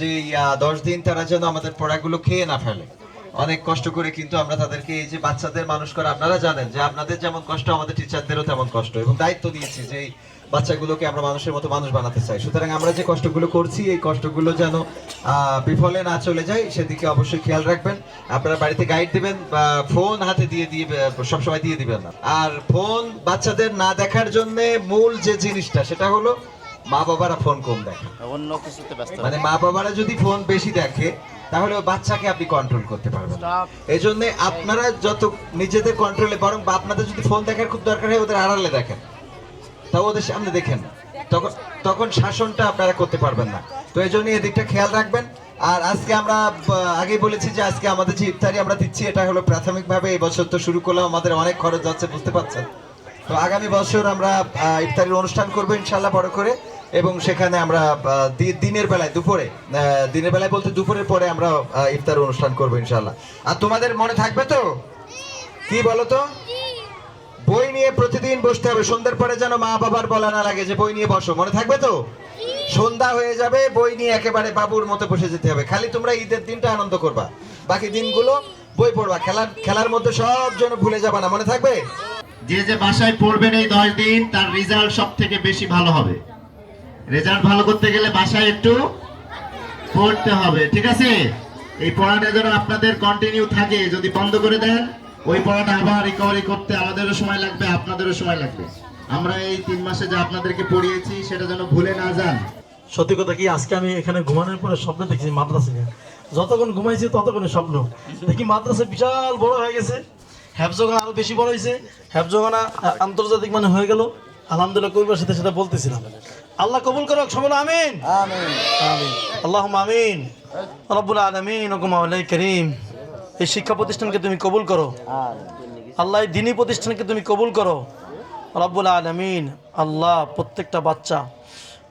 যে দশ দিন তারা যেন আমাদের পড়াগুলো খেয়ে না ফেলে। অনেক কষ্ট করে কিন্তু আমরা তাদেরকে এই যে বাচ্চাদের মানুষ করে, আপনারা জানেন যে আপনাদের যেমন কষ্ট, আমাদের টিচারদেরও তেমন কষ্ট এবং দায়িত্ব দিয়েছি যে বাচ্চাগুলোকে আমরা মানুষের মতো মানুষ বানাতে চাই। সুতরাং আমরা যে কষ্টগুলো করছি, এই কষ্টগুলো যেন বিফলে না চলে যায়, সেদিকে অবশ্যই খেয়াল রাখবেন। আপনারা বাড়িতে গাইড দিবেন বা ফোন হাতে দিয়ে দিয়ে সবসময় দিয়ে দিবেন না। আর ফোন বাচ্চাদের না দেখার জন্য মূল যে জিনিসটা, সেটা হলো মা বাবারা ফোন কম দেখে। অন্য কিছুতে ব্যস্ত মানে মা বাবারা যদি ফোন বেশি দেখে তাহলে বাচ্চাকে আপনি কন্ট্রোল করতে পারবেন এই জন্য আপনারা যত নিজেদের কন্ট্রোলে বরং আপনাদের যদি ফোন দেখার খুব দরকার হয় ওদের আড়ালে দেখেন। তাও ওদের সামনে দেখেন। তখন তখন শাসনটা আপনারা করতে পারবেন না। তো এই জন্য এদিকটা খেয়াল রাখবেন। আর আজকে আমরা আগেই বলেছি যে আজকে আমাদের যে ইফতারি আমরা দিচ্ছি এটা হলো প্রাথমিকভাবে এই বছর তো শুরু করলাম আমাদের অনেক খরচ যাচ্ছে বুঝতে পারছেন? তো আগামী বছর আমরা ইফতারির অনুষ্ঠান করব ইনশাল্লাহ বড় করে। এবং সেখানে আমরা দিনের বেলায়, দুপুরে দিনের বেলায় বলতে দুপুরের পরে আমরা ইফতার অনুষ্ঠান করব ইনশাল্লাহ আর তোমাদের মনে থাকবে তো? কি বলো তো? বই নিয়ে প্রতিদিন বসতে হবে। সন্ধ্যার পরে যেন মা বাবার বলা না লাগে যে বই নিয়ে বসো। মনে থাকবে তো? সন্ধ্যা হয়ে যাবে, বই নিয়ে একেবারে বাবুর মতো বসে যেতে হবে। খালি তোমরা ঈদের দিনটা আনন্দ করবা। বাকি দিনগুলো বই পড়বা। খেলার খেলার মধ্যে সব যেন ভুলে যাবা না। মনে থাকবে? যে যে বাসায় পড়বেন এই দশ দিন, তার রেজাল্ট সব থেকে বেশি ভালো হবে। রেজাল্ট ভালো করতে গেলে বাসায় একটু পড়তে হবে, ঠিক আছে? এই পড়াটা যেন আপনাদের কন্টিনিউ থাকে, যদি বন্ধ করে দেন, ওই পড়াটা আবার রিকভারি করতে আমাদেরও সময় লাগবে, আপনাদেরও সময় লাগবে। আমরা এই তিন মাসে যে আপনাদেরকে পড়িয়েছি, সেটা যেন ভুলে না যান। সত্যি কথা কি, আজকে আমি এখানে ঘুমানোর পরে স্বপ্ন দেখেছি, মাদ্রাসা যতক্ষণ ঘুমাইছি, ততক্ষণ স্বপ্ন। দেখি মাদ্রাসা বিশাল বড় হয়ে গেছে হ্যাবজোগানা আরও বেশি বড় হয়েছে হ্যাবজোগানা আন্তর্জাতিক মানে হয়ে গেল। আলহামদুলিল্লাহ কবিবার সাথে সেটা বলতেছিলাম। আল্লাহ কবুল করো সবাই আমিন। আমিন। আল্লাহ আমিন। রব্বুল আলমিন করিম। এই শিক্ষা প্রতিষ্ঠানকে তুমি কবুল করো। আল্লাহ এই দিনী প্রতিষ্ঠানকে তুমি কবুল করো। রব্বুল আলমিন আল্লাহ প্রত্যেকটা বাচ্চা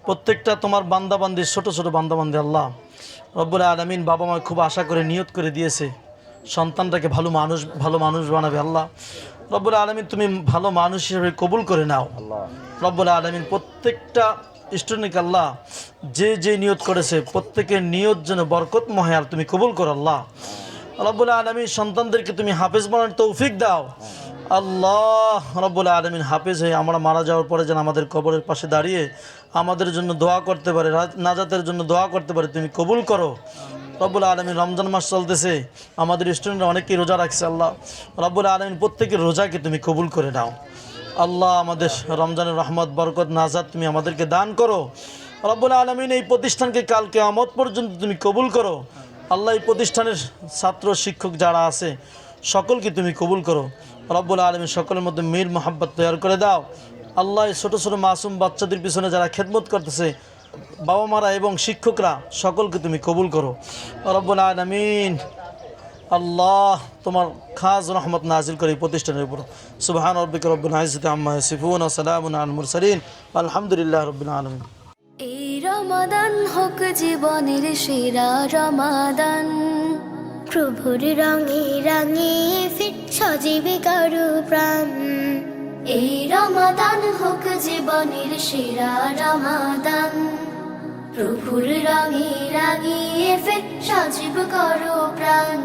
প্রত্যেকটা তোমার বান্দাবান্দির ছোট ছোট বান্দাবান্দি আল্লাহ। রব্বুল আলমিন বাবা মা খুব আশা করে নিয়ত করে দিয়েছে। সন্তানটাকে ভালো মানুষ ভালো মানুষ বানাবে আল্লাহ। রব্বুল আলমিন তুমি ভালো মানুষ হিসেবে কবুল করে নাও। রব্বুল আলমিন প্রত্যেকটা স্টুডেন্টকে আল্লাহ যে যে নিয়ত করেছে প্রত্যেকের নিয়ত যেন বরকতময় আর তুমি কবুল করো আল্লাহ। রব্বুল আলমী সন্তানদেরকে তুমি হাফেজ বানানোর তৌফিক দাও। আল্লাহ রব্বুল আলমিন হাফেজ হয়ে আমরা মারা যাওয়ার পরে যেন আমাদের কবরের পাশে দাঁড়িয়ে আমাদের জন্য দোয়া করতে পারে নাজাতের জন্য দোয়া করতে পারে তুমি কবুল করো। রব্বুল আলমিন রমজান মাস চলতেছে। আমাদের স্টুডেন্টরা অনেকেই রোজা রাখছে, আল্লাহ। রব্বুল আলমিন প্রত্যেকের রোজাকে তুমি কবুল করে নাও। আল্লাহ আমাদের রমজানের রহমত, বরকত, নাজাত তুমি আমাদেরকে দান করো। রব্বুল আলমিন এই প্রতিষ্ঠানকে কালকে আমত পর্যন্ত তুমি কবুল করো। আল্লাহ এই প্রতিষ্ঠানের ছাত্র, শিক্ষক যারা আছে, সকলকে তুমি কবুল করো। রব্বুল আলমী সকলের মধ্যে মীর, মোহাব্বত তৈরি করে দাও। আল্লাহ ছোটো ছোটো মাসুম বাচ্চাদের পিছনে যারা খেদমত করতেছে বাবা মারা এবং শিক্ষকরা সকলকে তুমি কবুল করো। রব্বুল আলমিন, আল্লাহ তোমার খাস রহমত নাজিল করে প্রতিষ্ঠানের উপর। সুবাহান রব্বিক রব্বুল আইজতে আম্মা সিফুন সালামুন আল মুরসালিন। আলহামদুলিল্লাহ রব্বুল আলমিন। এই রমাদান হোক জীবনের সেরা রমাদান। প্রভুর রঙে রঙে ফিট সজীবে প্রাণ। এই রমাদান হোক জীবনের সেরা রমাদান। প্রভুর রঙে রাঙিয়ে ফিট সজীব করো প্রাণ।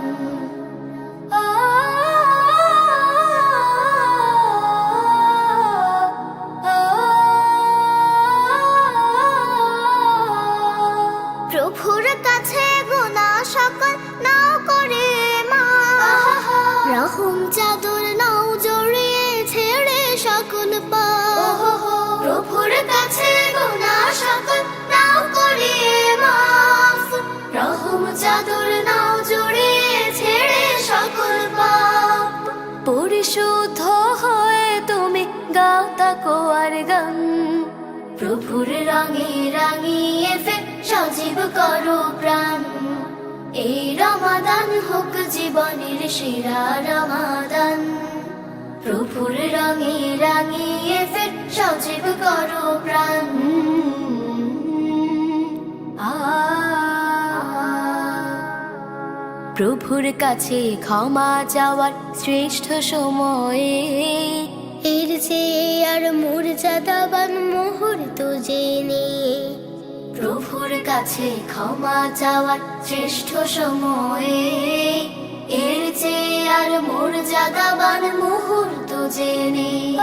প্রভুর কাছে আর গান। প্রভুর রঙে রাঙিয়ে ফের সজীব করো প্রাণ। এই রমাদান হোক জীবনের সেরা রমাদান। প্রভুর রঙে রাঙিয়ে ফের সজীব করো প্রাণ। প্রভুর কাছে ক্ষমা যাওয়ার শ্রেষ্ঠ সময়ে এর যে আর মর্যাদাবান মুহূর্ত জেনে। প্রভুর কাছে ক্ষমা চাওয়ার শ্রেষ্ঠ সময়ে, এর যে আর মোর জাগাবান মুহূর্ত জেনে।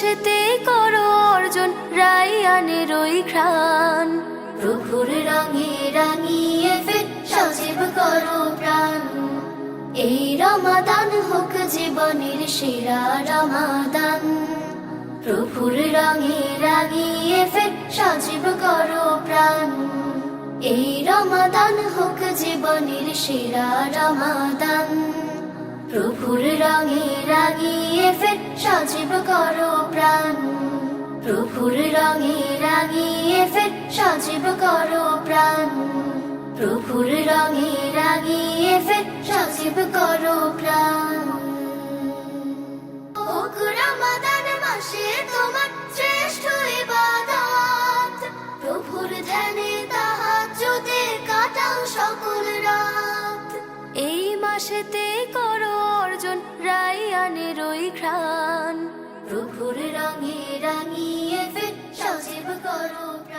মাসেতে করো অর্জন, রায়ানের ওই ঘ্রাণ। প্রভুর রঙে রাঙিয়ে ফের সজীব করো প্রাণ। এই রমাদান হোক জীবনের সেরা রমাদান। প্রভুর রঙে রাঙিয়ে ফের সজীব করো প্রাণ। এই রমাদান হোক জীবনের সেরা রমাদান। প্রভুর রঙে রাঙিয়ে ফের সজীব করো প্রাণ। প্রভুর রঙে রাঙিয়ে ফের সজীব করো প্রাণ। প্রভুর রঙে রাঙিয়ে ফের সজীব করো প্রাণ। রমাদান মাসে তোমার শ্রেষ্ঠ ইবাদত। প্রভুর ধ্যানে তাহা যদি কাটাও সকল এই করো অর্জন রায়ানের ওই ঘ্রাণ। প্রভুর রঙে রাঙিয়ে ফের সজীব করো।